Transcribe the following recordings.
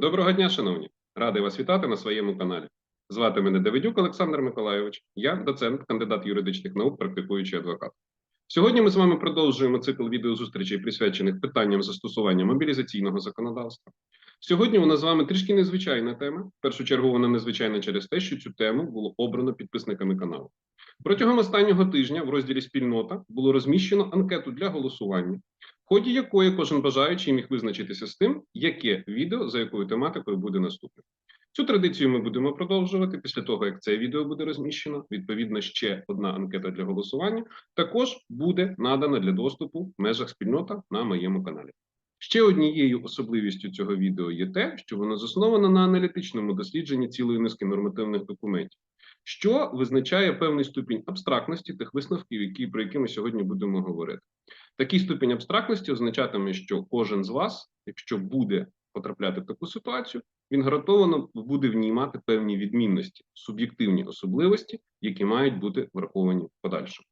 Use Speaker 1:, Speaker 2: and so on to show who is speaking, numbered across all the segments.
Speaker 1: Доброго дня, шановні! Радий вас вітати на своєму каналі. Звати мене Давидюк Олександр Миколайович. Я доцент, кандидат юридичних наук, практикуючий адвокат. Сьогодні ми з вами продовжуємо цикл відеозустрічей, присвячених питанням застосування мобілізаційного законодавства. Сьогодні у нас з вами трішки незвичайна тема. В першу чергу вона незвичайна через те, що цю тему було обрано підписниками каналу. Протягом останнього тижня в розділі Спільнота було розміщено анкету для голосування, ході якої кожен бажаючий міг визначитися з тим, яке відео за якою тематикою буде наступним. Цю традицію ми будемо продовжувати після того, як це відео буде розміщено. Відповідно, ще одна анкета для голосування також буде надана для доступу в межах спільнота на моєму каналі. Ще однією особливістю цього відео є те, що воно засновано на аналітичному дослідженні цілої низки нормативних документів, що визначає певний ступінь абстрактності тих висновків, які про які ми сьогодні будемо говорити. Такий ступінь абстрактності означатиме, що кожен з вас, якщо буде потрапляти в таку ситуацію, він гарантовано буде в ній мати певні відмінності, суб'єктивні особливості, які мають бути враховані в подальшому.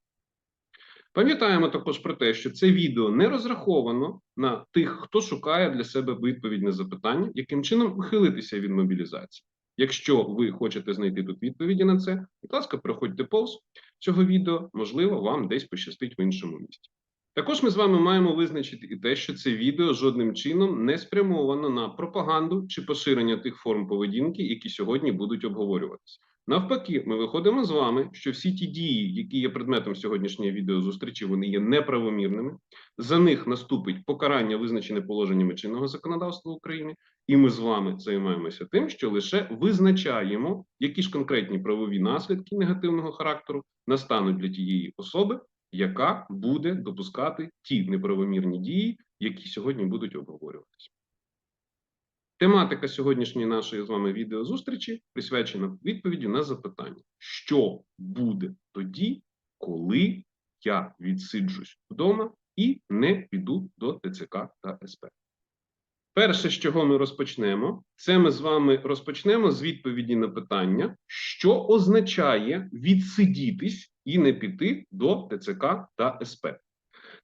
Speaker 1: Пам'ятаємо також про те, що це відео не розраховано на тих, хто шукає для себе відповідь на запитання, яким чином ухилитися від мобілізації. Якщо ви хочете знайти тут відповіді на це, будь ласка, проходьте повз цього відео, можливо, вам десь пощастить в іншому місці. Також ми з вами маємо визначити і те, що це відео жодним чином не спрямовано на пропаганду чи поширення тих форм поведінки, які сьогодні будуть обговорюватися. Навпаки, ми виходимо з вами, що всі ті дії, які є предметом сьогоднішньої відеозустрічі, вони є неправомірними. За них наступить покарання, визначене положеннями чинного законодавства України, і ми з вами займаємося тим, що лише визначаємо, які ж конкретні правові наслідки негативного характеру настануть для тієї особи, яка буде допускати ті неправомірні дії, які сьогодні будуть обговорюватися. Тематика сьогоднішньої нашої з вами відеозустрічі присвячена відповіді на запитання, що буде тоді, коли я відсиджусь вдома і не піду до ТЦК та СП. Перше, з чого ми розпочнемо, це ми з вами розпочнемо з відповіді на питання, що означає відсидітись і не піти до ТЦК та СП.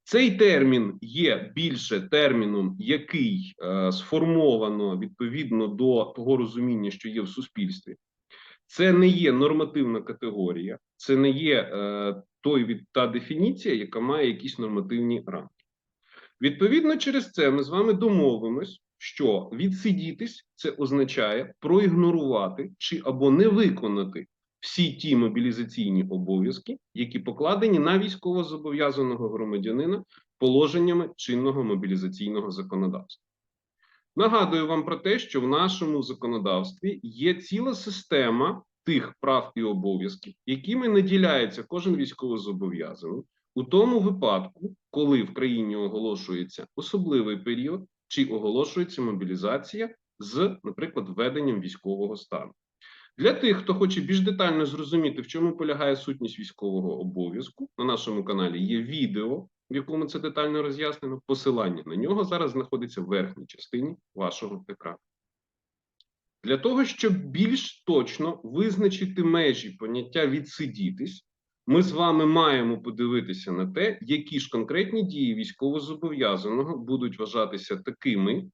Speaker 1: Цей термін є більше терміном, який е, сформовано відповідно до того розуміння, що є в суспільстві. Це не є нормативна категорія, це не є е, той від та дефініція, яка має якісь нормативні рамки. Відповідно, через це ми з вами домовимось, що відсидітись це означає проігнорувати чи або не виконати всі ті мобілізаційні обов'язки, які покладені на військовозобов'язаного громадянина положеннями чинного мобілізаційного законодавства. Нагадую вам про те, що в нашому законодавстві є ціла система тих прав і обов'язків, якими наділяється кожен військовозобов'язаний у тому випадку, коли в країні оголошується особливий період чи оголошується мобілізація з, наприклад, введенням військового стану. Для тих, хто хоче більш детально зрозуміти, в чому полягає сутність військового обов'язку, на нашому каналі є відео, в якому це детально роз'яснено. Посилання на нього зараз знаходиться в верхній частині вашого екрану. Для того, щоб більш точно визначити межі поняття відсидітись, ми з вами маємо подивитися на те, які ж конкретні дії військовозобов'язаного будуть вважатися такими,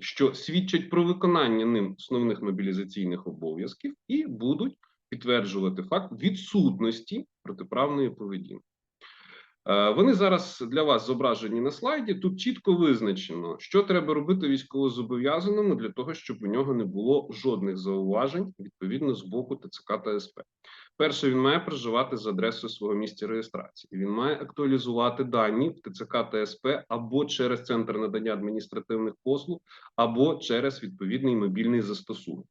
Speaker 1: що свідчать про виконання ним основних мобілізаційних обов'язків, і будуть підтверджувати факт відсутності протиправної поведінки. Е, вони зараз для вас зображені на слайді. Тут чітко визначено, що треба робити військовозобов'язаному для того, щоб у нього не було жодних зауважень відповідно з боку ТЦК та СП. Перше, він має проживати з адресою свого місця реєстрації. Він має актуалізувати дані в ТЦК та СП або через центр надання адміністративних послуг, або через відповідний мобільний застосунок.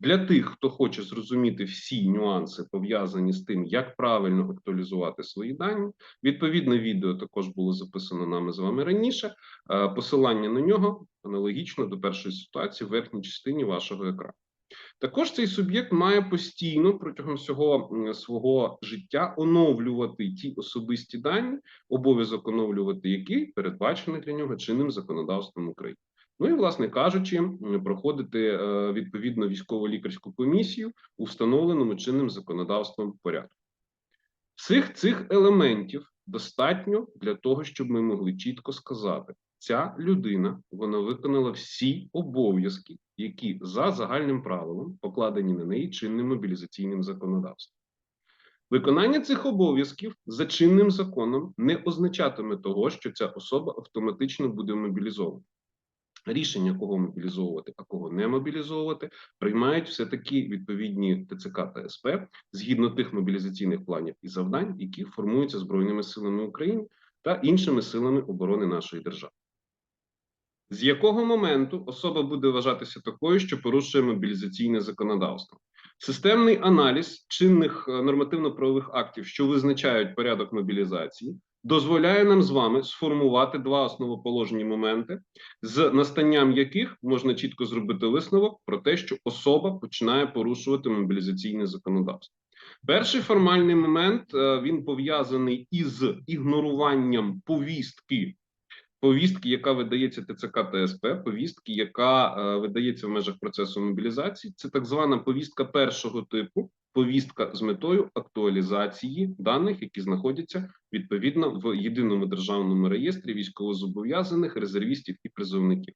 Speaker 1: Для тих, хто хоче зрозуміти всі нюанси пов'язані з тим, як правильно актуалізувати свої дані, відповідне відео також було записано нами з вами раніше. Е, посилання на нього аналогічно до першої ситуації в верхній частині вашого екрану. Також цей суб'єкт має постійно протягом всього свого життя оновлювати ті особисті дані, обов'язок оновлювати який передбачений для нього чинним законодавством України. Ну і, власне кажучи, проходити е, відповідно військово-лікарську комісію у встановленому чинним законодавством порядку. Всіх цих елементів достатньо для того, щоб ми могли чітко сказати, ця людина вона виконала всі обов'язки, які за загальним правилом покладені на неї чинним мобілізаційним законодавством. Виконання цих обов'язків за чинним законом не означатиме того, що ця особа автоматично буде мобілізована. Рішення, кого мобілізовувати, а кого не мобілізовувати, приймають все таки відповідні ТЦК та СП згідно тих мобілізаційних планів і завдань, які формуються збройними силами України та іншими силами оборони нашої держави. З якого моменту особа буде вважатися такою, що порушує мобілізаційне законодавство? Системний аналіз чинних е, нормативно-правових актів, що визначають порядок мобілізації, дозволяє нам з вами сформувати два основоположні моменти, з настанням яких можна чітко зробити висновок про те, що особа починає порушувати мобілізаційне законодавство. Перший формальний момент е, він пов'язаний із ігноруванням повістки. Повістки, яка видається ТЦК та повістки, яка е, видається в межах процесу мобілізації, це так звана повістка першого типу, повістка з метою актуалізації даних, які знаходяться відповідно в єдиному державному реєстрі військовозобов'язаних резервістів і призовників.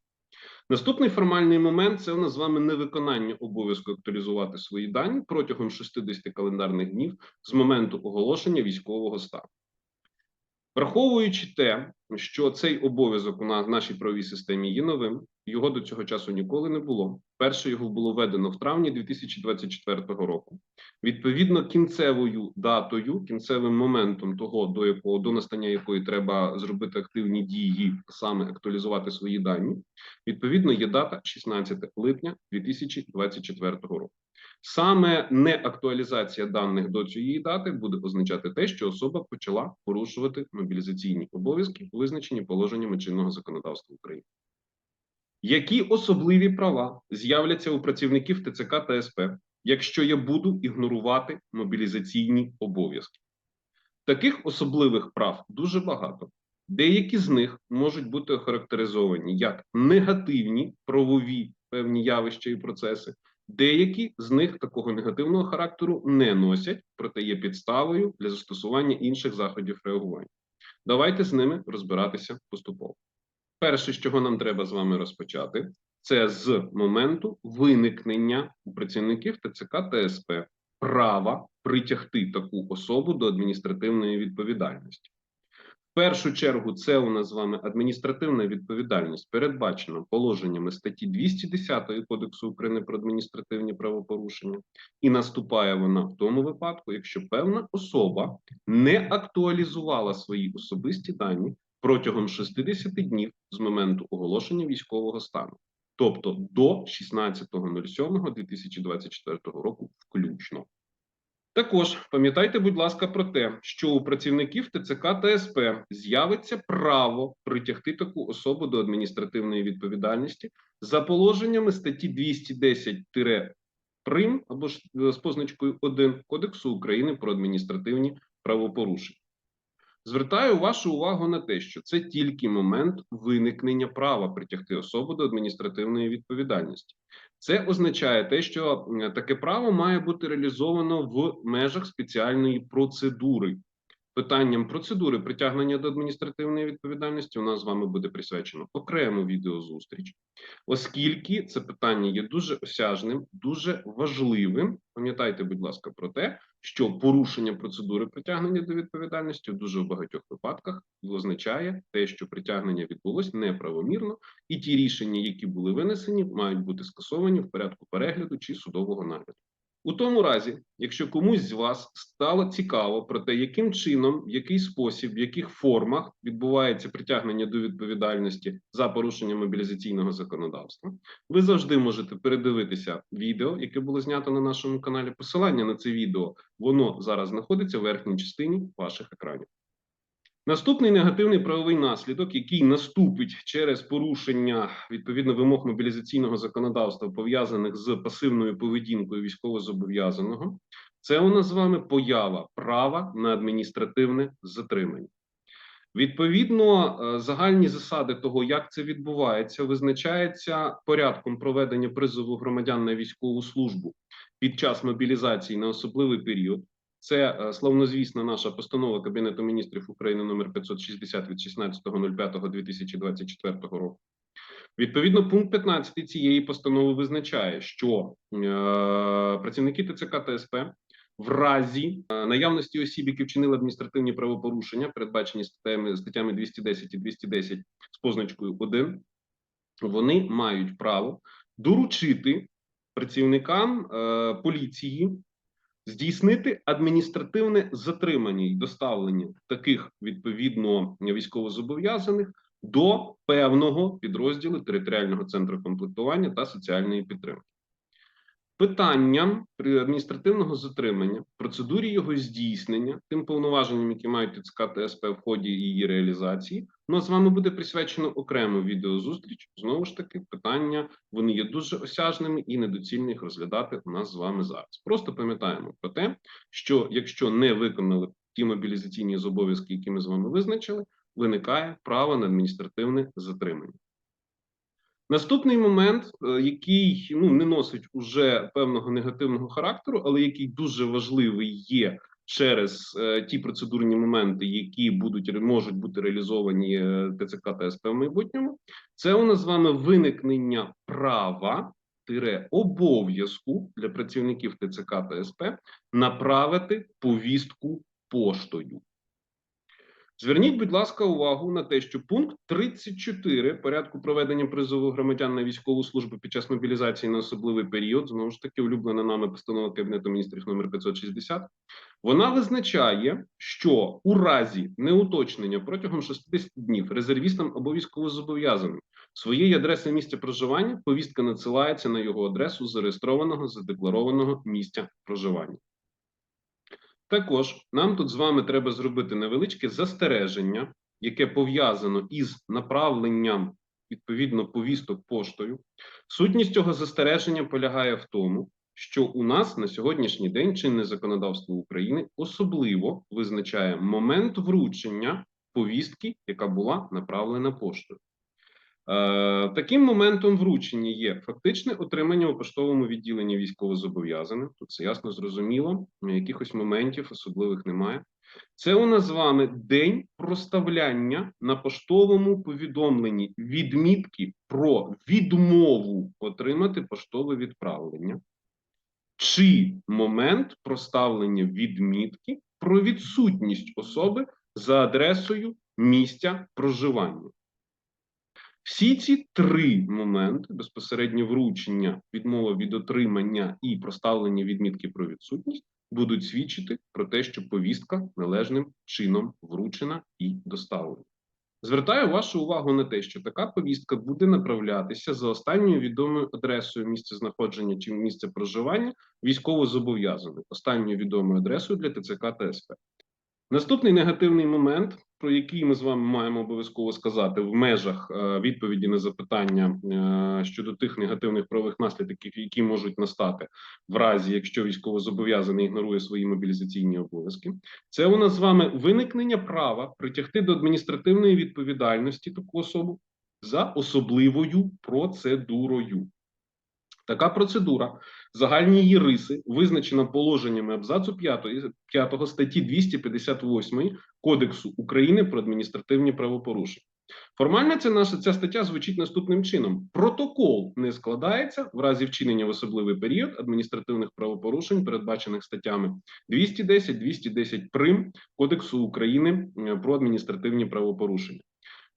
Speaker 1: Наступний формальний момент це у нас з вами невиконання обов'язку актуалізувати свої дані протягом 60 календарних днів з моменту оголошення військового стану. Враховуючи те, що цей обов'язок у нас в нашій правовій системі є новим, його до цього часу ніколи не було. Перше його було введено в травні 2024 року. Відповідно, кінцевою датою, кінцевим моментом того, до якого до настання якої треба зробити активні дії, саме актуалізувати свої дані, відповідно є дата 16 липня 2024 року. Саме неактуалізація даних до цієї дати буде означати те, що особа почала порушувати мобілізаційні обов'язки, визначені положеннями чинного законодавства України. Які особливі права з'являться у працівників ТЦК та СП, якщо я буду ігнорувати мобілізаційні обов'язки? Таких особливих прав дуже багато. Деякі з них можуть бути охарактеризовані як негативні правові певні явища і процеси, Деякі з них такого негативного характеру не носять, проте є підставою для застосування інших заходів реагування. Давайте з ними розбиратися поступово. Перше, з чого нам треба з вами розпочати, це з моменту виникнення у працівників ТЦК та СП права притягти таку особу до адміністративної відповідальності першу чергу це у нас з вами адміністративна відповідальність, передбачена положеннями статті 210 Кодексу України про адміністративні правопорушення, і наступає вона в тому випадку, якщо певна особа не актуалізувала свої особисті дані протягом 60 днів з моменту оголошення військового стану, тобто до 16.07.2024 року, включно. Також пам'ятайте, будь ласка, про те, що у працівників ТЦК та СП з'явиться право притягти таку особу до адміністративної відповідальності за положеннями статті 210 прим або ж е, з позначкою 1 Кодексу України про адміністративні правопорушення. Звертаю вашу увагу на те, що це тільки момент виникнення права притягти особу до адміністративної відповідальності. Це означає те, що таке право має бути реалізовано в межах спеціальної процедури. Питанням процедури притягнення до адміністративної відповідальності у нас з вами буде присвячено окрему відеозустріч, оскільки це питання є дуже осяжним, дуже важливим. Пам'ятайте, будь ласка, про те, що порушення процедури притягнення до відповідальності дуже в багатьох випадках означає те, що притягнення відбулось неправомірно, і ті рішення, які були винесені, мають бути скасовані в порядку перегляду чи судового нагляду. У тому разі, якщо комусь з вас стало цікаво про те, яким чином, в який спосіб, в яких формах відбувається притягнення до відповідальності за порушення мобілізаційного законодавства, ви завжди можете передивитися відео, яке було знято на нашому каналі. Посилання на це відео воно зараз знаходиться в верхній частині ваших екранів. Наступний негативний правовий наслідок, який наступить через порушення відповідно вимог мобілізаційного законодавства, пов'язаних з пасивною поведінкою військовозобов'язаного, це у нас з вами поява права на адміністративне затримання. Відповідно, е, загальні засади того, як це відбувається, визначається порядком проведення призову громадян на військову службу під час мобілізації на особливий період Це е, славнозвісна наша постанова Кабінету міністрів України номер 560 від 16.05.2024 року. Відповідно, пункт 15 цієї постанови визначає, що е, працівники ТЦК та в разі е, наявності осіб, які вчинили адміністративні правопорушення, передбачені статтями, статтями 210 і 210 з позначкою 1, вони мають право доручити працівникам е, поліції здійснити адміністративне затримання і доставлення таких відповідно військовозобов'язаних до певного підрозділу територіального центру комплектування та соціальної підтримки. Питанням адміністративного затримання, процедурі його здійснення, тим повноваженням, які мають та СП в ході її реалізації, ну з вами буде присвячено окрему відеозустріч. Знову ж таки, питання вони є дуже осяжними і недоцільно їх розглядати у нас з вами зараз. Просто пам'ятаємо про те, що якщо не виконали ті мобілізаційні зобов'язки, які ми з вами визначили, виникає право на адміністративне затримання. Наступний момент, е, який ну не носить уже певного негативного характеру, але який дуже важливий є через е, ті процедурні моменти, які будуть можуть бути реалізовані е, ТЦК та СП в майбутньому, це у нас з вами виникнення права тире обов'язку для працівників ТЦК та СП направити повістку поштою. Зверніть, будь ласка, увагу на те, що пункт 34 порядку проведення призову громадян на військову службу під час мобілізації на особливий період, знову ж таки, улюблена нами постанова Кабінету міністрів номер 560, вона визначає, що у разі неуточнення протягом 60 днів резервістам або військовозобов'язаним своєї адреси місця проживання повістка надсилається на його адресу зареєстрованого задекларованого місця проживання. Також нам тут з вами треба зробити невеличке застереження, яке пов'язано із направленням відповідно повісток поштою. Сутність цього застереження полягає в тому, що у нас на сьогоднішній день чинне законодавство України особливо визначає момент вручення повістки, яка була направлена поштою. Е, таким моментом вручення є фактичне отримання у поштовому відділенні військовозобов'язаних. Тут це ясно зрозуміло, якихось моментів особливих немає. Це у нас з вами день проставляння на поштовому повідомленні відмітки про відмову отримати поштове відправлення, чи момент проставлення відмітки про відсутність особи за адресою місця проживання. Всі ці три моменти безпосередньо вручення, відмова від отримання і проставлення відмітки про відсутність будуть свідчити про те, що повістка належним чином вручена і доставлена. Звертаю вашу увагу на те, що така повістка буде направлятися за останньою відомою адресою місця знаходження чи місця проживання військовозобов'язаних, останньою відомою адресою для ТЦК та СП. Наступний негативний момент, про який ми з вами маємо обов'язково сказати в межах е, відповіді на запитання е, щодо тих негативних правових наслідків, які можуть настати в разі, якщо військовозобов'язаний ігнорує свої мобілізаційні обов'язки, це у нас з вами виникнення права притягти до адміністративної відповідальності таку особу за особливою процедурою. Така процедура, загальні її риси, визначена положеннями абзацу 5, 5 статті 258 Кодексу України про адміністративні правопорушення. Формально ця наша ця стаття звучить наступним чином: протокол не складається в разі вчинення в особливий період адміністративних правопорушень, передбачених статтями 210, 210 прим Кодексу України е, про адміністративні правопорушення.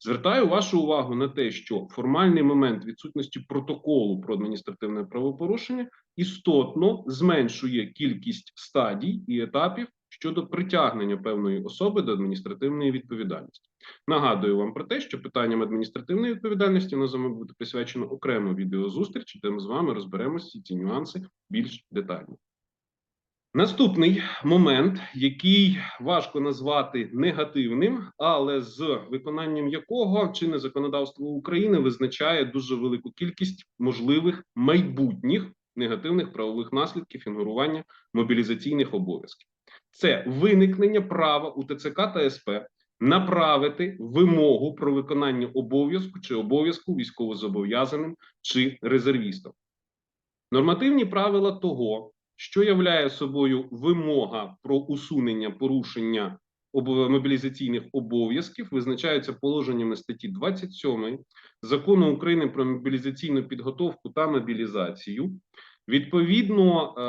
Speaker 1: Звертаю вашу увагу на те, що формальний момент відсутності протоколу про адміністративне правопорушення істотно зменшує кількість стадій і етапів щодо притягнення певної особи до адміністративної відповідальності. Нагадую вам про те, що питанням адміністративної відповідальності на вами буде присвячено окремо відеозустріч, де ми з вами розберемося ці нюанси більш детально. Наступний момент, який важко назвати негативним, але з виконанням якого чинне законодавство України визначає дуже велику кількість можливих майбутніх негативних правових наслідків ігнорування мобілізаційних обов'язків. Це виникнення права у ТЦК та СП направити вимогу про виконання обов'язку чи обов'язку військовозобов'язаним чи резервістам. Нормативні правила того, що являє собою вимога про усунення порушення об- мобілізаційних обов'язків, визначається положеннями статті 27 закону України про мобілізаційну підготовку та мобілізацію. Відповідно, е,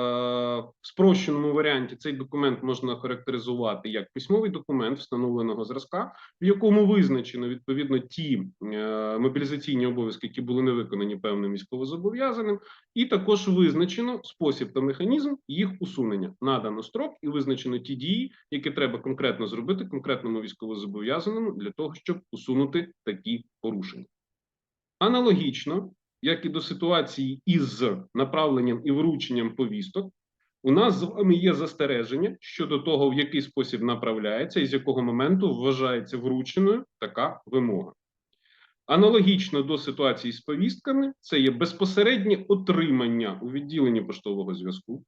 Speaker 1: в спрощеному варіанті цей документ можна характеризувати як письмовий документ встановленого зразка, в якому визначено відповідно ті е, мобілізаційні обов'язки, які були не виконані певним військовозобов'язаним, і також визначено спосіб та механізм їх усунення. Надано строк і визначено ті дії, які треба конкретно зробити конкретному військовозобов'язаному для того, щоб усунути такі порушення. Аналогічно, як і до ситуації із направленням і врученням повісток, у нас з вами є застереження щодо того, в який спосіб направляється і з якого моменту вважається врученою така вимога. Аналогічно до ситуації з повістками, це є безпосереднє отримання у відділенні поштового зв'язку.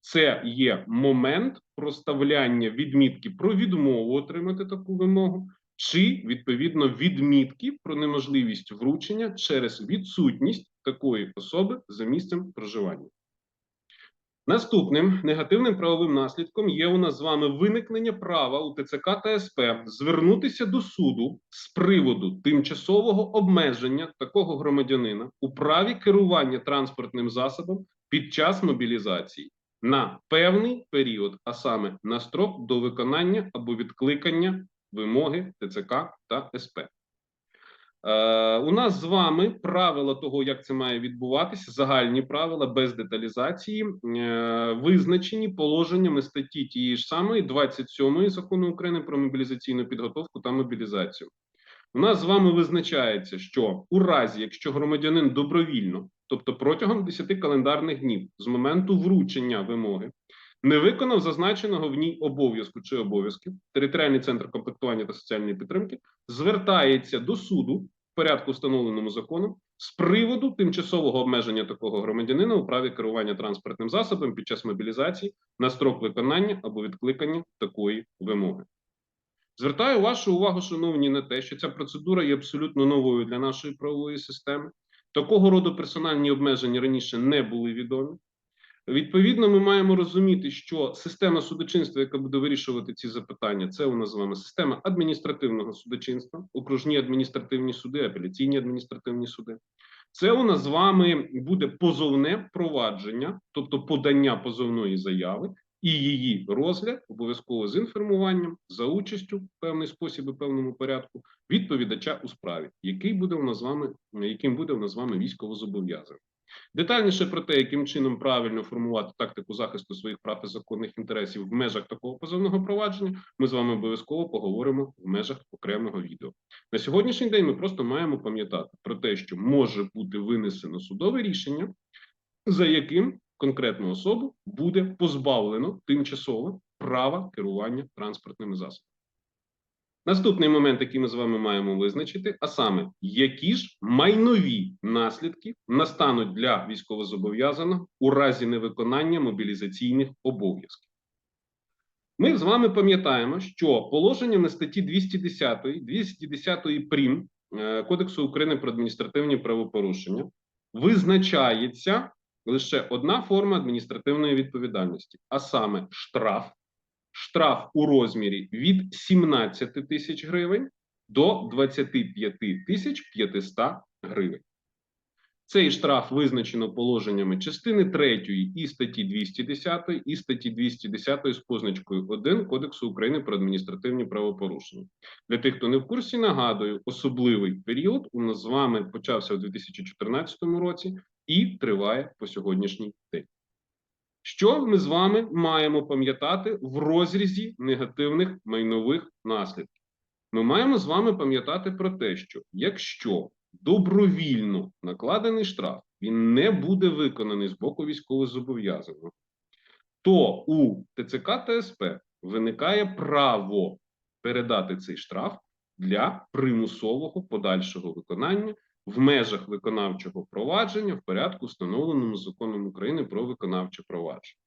Speaker 1: Це є момент проставляння відмітки про відмову отримати таку вимогу, чи відповідно відмітки про неможливість вручення через відсутність такої особи за місцем проживання. Наступним негативним правовим наслідком є у нас з вами виникнення права у ТЦК та СП звернутися до суду з приводу тимчасового обмеження такого громадянина у праві керування транспортним засобом під час мобілізації на певний період, а саме на строк до виконання або відкликання вимоги ТЦК та СП. Е, у нас з вами правила того, як це має відбуватися, загальні правила без деталізації, е, визначені положеннями статті тієї ж самої 27 закону України про мобілізаційну підготовку та мобілізацію. У нас з вами визначається, що у разі, якщо громадянин добровільно, тобто протягом 10 календарних днів з моменту вручення вимоги, не виконав зазначеного в ній обов'язку чи обов'язків, територіальний центр комплектування та соціальної підтримки звертається до суду в порядку, встановленому законом, з приводу тимчасового обмеження такого громадянина у праві керування транспортним засобом під час мобілізації на строк виконання або відкликання такої вимоги. Звертаю вашу увагу, шановні, на те, що ця процедура є абсолютно новою для нашої правової системи. Такого роду персональні обмеження раніше не були відомі. Відповідно, ми маємо розуміти, що система судочинства, яка буде вирішувати ці запитання, це у нас з вами система адміністративного судочинства, окружні адміністративні суди, апеляційні адміністративні суди. Це у нас з вами буде позовне провадження, тобто подання позовної заяви і її розгляд обов'язково з інформуванням за участю в певний спосіб і певному порядку відповідача у справі, який буде у нас з вами, яким буде у нас з вами військовозобов'язаний. Детальніше про те, яким чином правильно формувати тактику захисту своїх прав і законних інтересів в межах такого позовного провадження, ми з вами обов'язково поговоримо в межах окремого відео. На сьогоднішній день ми просто маємо пам'ятати про те, що може бути винесено судове рішення, за яким конкретну особу буде позбавлено тимчасово права керування транспортними засобами. Наступний момент, який ми з вами маємо визначити, а саме, які ж майнові наслідки настануть для військовозобов'язаного у разі невиконання мобілізаційних обов'язків. Ми з вами пам'ятаємо, що положеннями статті 210, 210 прим е, Кодексу України про адміністративні правопорушення визначається лише одна форма адміністративної відповідальності, а саме штраф штраф у розмірі від 17 тисяч гривень до 25 тисяч 500 гривень. Цей штраф визначено положеннями частини 3 і статті 210 і статті 210 з позначкою 1 Кодексу України про адміністративні правопорушення. Для тих, хто не в курсі, нагадую, особливий період у нас з вами почався у 2014 році і триває по сьогоднішній день. Що ми з вами маємо пам'ятати в розрізі негативних майнових наслідків? Ми маємо з вами пам'ятати про те, що якщо добровільно накладений штраф він не буде виконаний з боку військовозобов'язаного, то у ТЦК та СП виникає право передати цей штраф для примусового подальшого виконання в межах виконавчого провадження в порядку, встановленому законом України про виконавче провадження.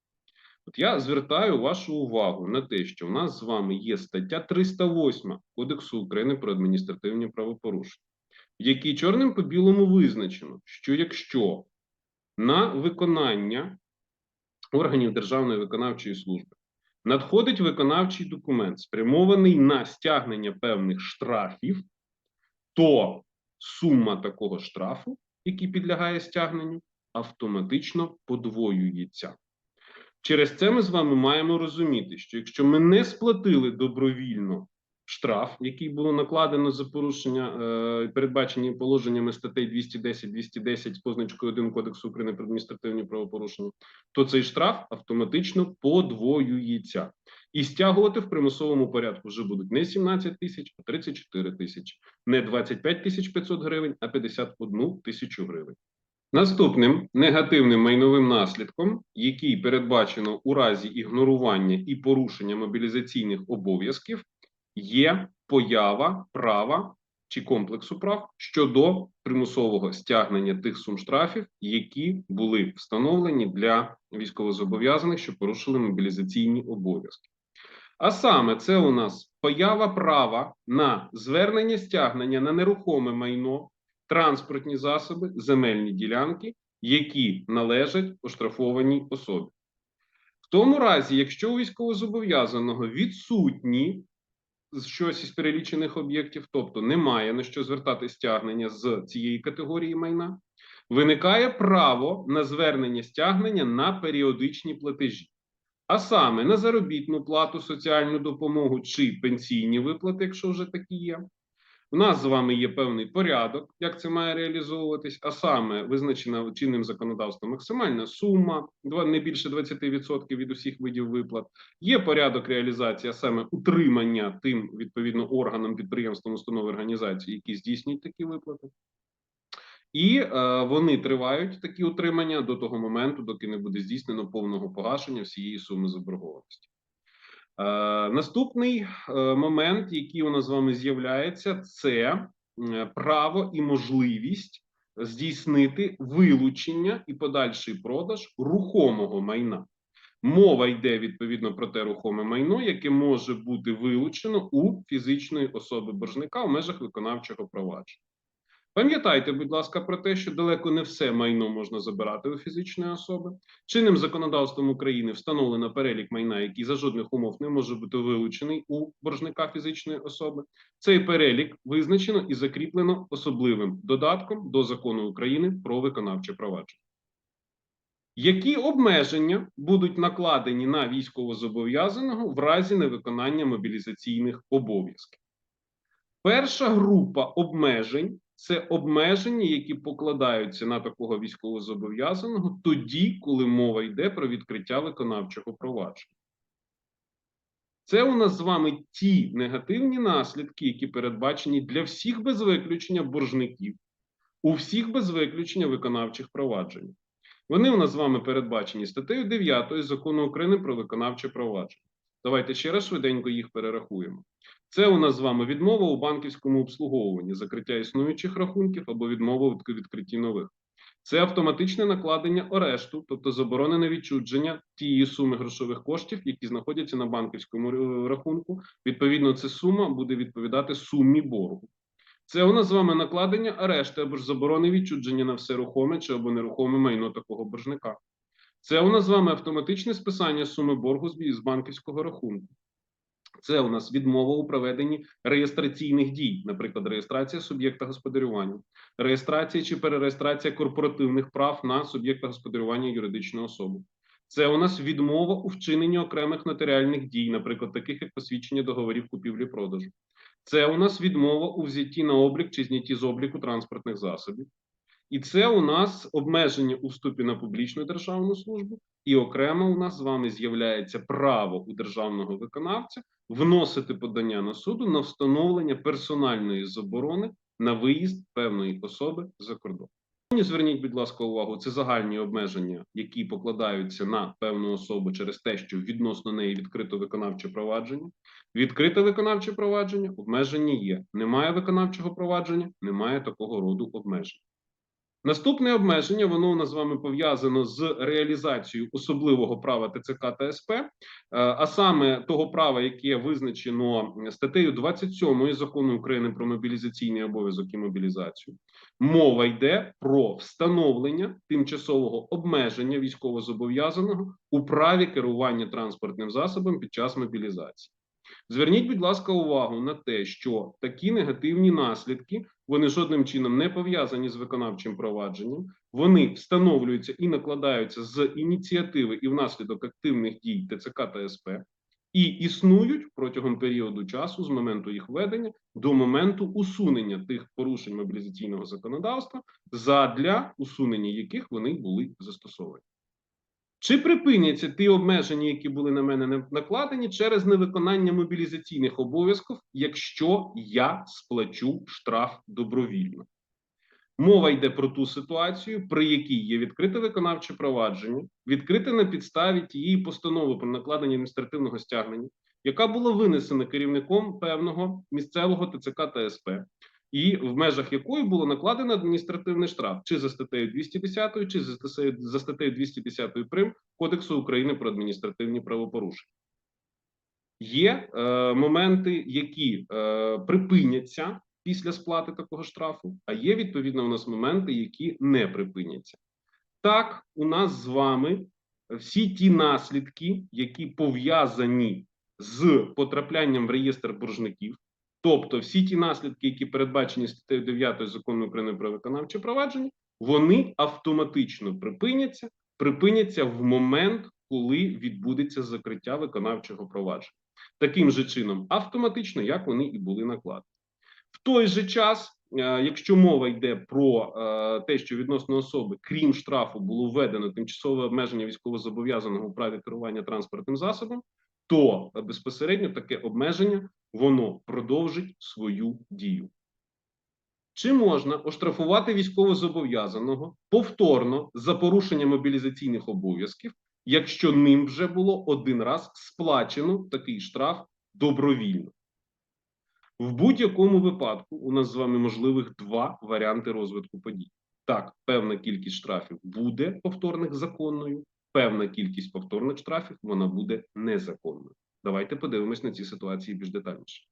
Speaker 1: От я звертаю вашу увагу на те, що в нас з вами є стаття 308 Кодексу України про адміністративні правопорушення, в якій чорним по білому визначено, що якщо на виконання органів Державної виконавчої служби. Надходить виконавчий документ, спрямований на стягнення певних штрафів, то сума такого штрафу, який підлягає стягненню, автоматично подвоюється. Через це ми з вами маємо розуміти, що якщо ми не сплатили добровільно штраф, який було накладено за порушення, е, передбачені положеннями статей 210, 210 з позначкою 1 Кодексу України про адміністративні правопорушення, то цей штраф автоматично подвоюється. І стягувати в примусовому порядку вже будуть не 17 тисяч, а 34 тисячі, не 25 тисяч 500 гривень, а 51 тисячу гривень. Наступним негативним майновим наслідком, який передбачено у разі ігнорування і порушення мобілізаційних обов'язків, є поява права чи комплексу прав щодо примусового стягнення тих сум штрафів, які були встановлені для військовозобов'язаних, що порушили мобілізаційні обов'язки. А саме це у нас поява права на звернення стягнення на нерухоме майно, транспортні засоби, земельні ділянки, які належать оштрафованій особі. В тому разі, якщо у військовозобов'язаного відсутні щось із перелічених об'єктів, тобто немає на що звертати стягнення з цієї категорії майна, виникає право на звернення стягнення на періодичні платежі, а саме на заробітну плату, соціальну допомогу чи пенсійні виплати, якщо вже такі є. У нас з вами є певний порядок, як це має реалізовуватись, а саме визначена чинним законодавством максимальна сума, не більше 20% від усіх видів виплат. Є порядок реалізації, а саме утримання тим відповідно органам, підприємствам, установи організації, які здійснюють такі виплати. І е, вони тривають такі утримання до того моменту, доки не буде здійснено повного погашення всієї суми заборгованості. Е, наступний е, момент, який у нас з вами з'являється, це е, право і можливість здійснити вилучення і подальший продаж рухомого майна. Мова йде відповідно про те рухоме майно, яке може бути вилучено у фізичної особи боржника в межах виконавчого провадження. Пам'ятайте, будь ласка, про те, що далеко не все майно можна забирати у фізичної особи. Чинним законодавством України встановлено перелік майна, який за жодних умов не може бути вилучений у боржника фізичної особи. Цей перелік визначено і закріплено особливим додатком до закону України про виконавче провадження. Які обмеження будуть накладені на військовозобов'язаного в разі невиконання мобілізаційних обов'язків? Перша група обмежень це обмеження, які покладаються на такого військовозобов'язаного тоді, коли мова йде про відкриття виконавчого провадження. Це у нас з вами ті негативні наслідки, які передбачені для всіх без виключення боржників, у всіх без виключення виконавчих проваджень. Вони у нас з вами передбачені статтею 9 закону України про виконавче провадження. Давайте ще раз швиденько їх перерахуємо. Це у нас з вами відмова у банківському обслуговуванні, закриття існуючих рахунків або відмова у відкритті нових. Це автоматичне накладення арешту, тобто заборонене відчудження тієї суми грошових коштів, які знаходяться на банківському рахунку. Відповідно, ця сума буде відповідати сумі боргу. Це у нас з вами накладення арешту або ж заборони відчудження на все рухоме чи або нерухоме майно такого боржника. Це у нас з вами автоматичне списання суми боргу з банківського рахунку. Це у нас відмова у проведенні реєстраційних дій, наприклад, реєстрація суб'єкта господарювання, реєстрація чи перереєстрація корпоративних прав на суб'єкта господарювання юридичної особи. Це у нас відмова у вчиненні окремих нотаріальних дій, наприклад, таких як посвідчення договорів купівлі-продажу. Це у нас відмова у взятті на облік чи знятті з обліку транспортних засобів. І це у нас обмеження у вступі на публічну державну службу, і окремо у нас з вами з'являється право у державного виконавця вносити подання на суду на встановлення персональної заборони на виїзд певної особи за кордон. Зверніть, будь ласка, увагу, це загальні обмеження, які покладаються на певну особу через те, що відносно неї відкрито виконавче провадження. Відкрите виконавче провадження обмеження є. Немає виконавчого провадження, немає такого роду обмежень. Наступне обмеження воно у нас з вами пов'язано з реалізацією особливого права ТЦК та СП, е, а саме того права, яке визначено статтею 27 закону України про мобілізаційний обов'язок і мобілізацію. Мова йде про встановлення тимчасового обмеження військовозобов'язаного у праві керування транспортним засобом під час мобілізації. Зверніть, будь ласка, увагу на те, що такі негативні наслідки вони жодним чином не пов'язані з виконавчим провадженням. Вони встановлюються і накладаються з ініціативи і внаслідок активних дій ТЦК та СП, і існують протягом періоду часу з моменту їх введення до моменту усунення тих порушень мобілізаційного законодавства, задля усунення яких вони були застосовані. Чи припиняться ті обмеження, які були на мене накладені через невиконання мобілізаційних обов'язків, якщо я сплачу штраф добровільно? Мова йде про ту ситуацію, при якій є відкрите виконавче провадження, відкрите на підставі тієї постанови про накладення адміністративного стягнення, яка була винесена керівником певного місцевого ТЦК та СП, і в межах якої було накладено адміністративний штраф чи за статтею 210, чи за статтею, за статтею 210 прим Кодексу України про адміністративні правопорушення. Є е, моменти, які е, припиняться після сплати такого штрафу, а є відповідно у нас моменти, які не припиняться. Так, у нас з вами всі ті наслідки, які пов'язані з потраплянням в реєстр боржників, тобто всі ті наслідки, які передбачені статтею 9 закону України про виконавче провадження, вони автоматично припиняться, припиняться в момент, коли відбудеться закриття виконавчого провадження. Таким же чином, автоматично, як вони і були накладені. В той же час, е, якщо мова йде про е, те, що відносно особи, крім штрафу, було введено тимчасове обмеження військовозобов'язаного у праві керування транспортним засобом, то е, безпосередньо таке обмеження воно продовжить свою дію. Чи можна оштрафувати військовозобов'язаного повторно за порушення мобілізаційних обов'язків, якщо ним вже було один раз сплачено такий штраф добровільно? В будь-якому випадку у нас з вами можливих два варіанти розвитку подій. Так, певна кількість штрафів буде повторних законною, певна кількість повторних штрафів вона буде незаконною. Давайте подивимось на ці ситуації більш детальніше.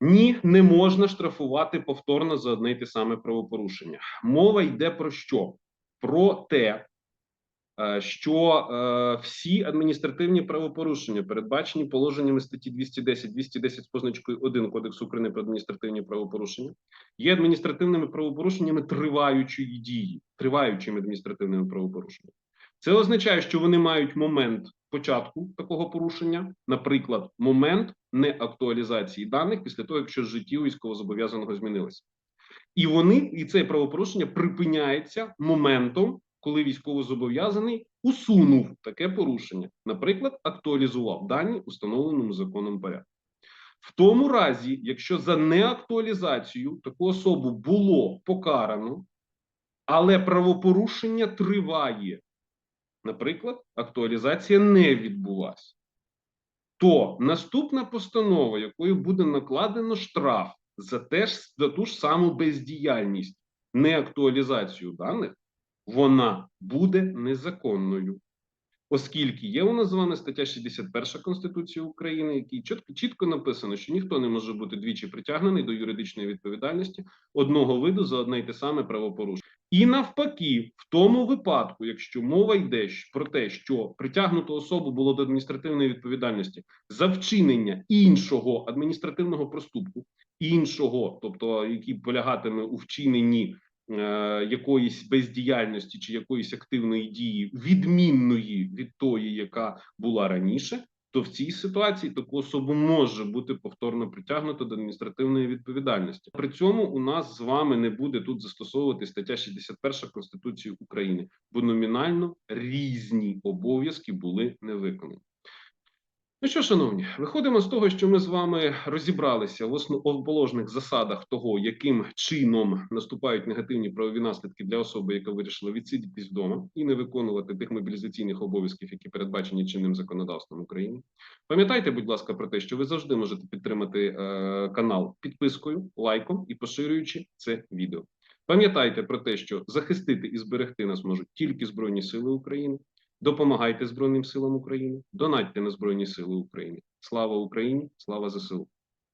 Speaker 1: Ні, не можна штрафувати повторно за одне й те саме правопорушення. Мова йде про що? Про те, е, що е, всі адміністративні правопорушення, передбачені положеннями статті 210, 210 з позначкою 1 Кодексу України про адміністративні правопорушення, є адміністративними правопорушеннями триваючої дії, триваючими адміністративними правопорушеннями. Це означає, що вони мають момент початку такого порушення, наприклад, момент неактуалізації даних після того, якщо житті військовозобов'язаного змінилося. І вони, і це правопорушення припиняється моментом, коли військовозобов'язаний усунув таке порушення, наприклад, актуалізував дані установленому законом порядку. В тому разі, якщо за неактуалізацію таку особу було покарано, але правопорушення триває, наприклад, актуалізація не відбулася, то наступна постанова, якою буде накладено штраф за те ж за ту ж саму бездіяльність, неактуалізацію даних, вона буде незаконною. Оскільки є у нас з вами стаття 61 Конституції України, якій чітко чітко написано, що ніхто не може бути двічі притягнений до юридичної відповідальності одного виду за одне й те саме правопорушення. І навпаки, в тому випадку, якщо мова йде про те, що притягнуту особу було до адміністративної відповідальності за вчинення іншого адміністративного проступку, іншого, тобто який полягатиме у вчиненні е, якоїсь бездіяльності чи якоїсь активної дії, відмінної від тої, яка була раніше, то в цій ситуації таку особу може бути повторно притягнуто до адміністративної відповідальності. При цьому у нас з вами не буде тут застосовувати стаття 61 Конституції України, бо номінально різні обов'язки були не виконані. Ну що, шановні, виходимо з того, що ми з вами розібралися в основоположних засадах того, яким чином наступають негативні правові наслідки для особи, яка вирішила відсидітись вдома і не виконувати тих мобілізаційних обов'язків, які передбачені чинним законодавством України. Пам'ятайте, будь ласка, про те, що ви завжди можете підтримати е, канал підпискою, лайком і поширюючи це відео. Пам'ятайте про те, що захистити і зберегти нас можуть тільки Збройні Сили України. Допомагайте Збройним силам України, донатьте на Збройні Сили України. Слава Україні! Слава ЗСУ!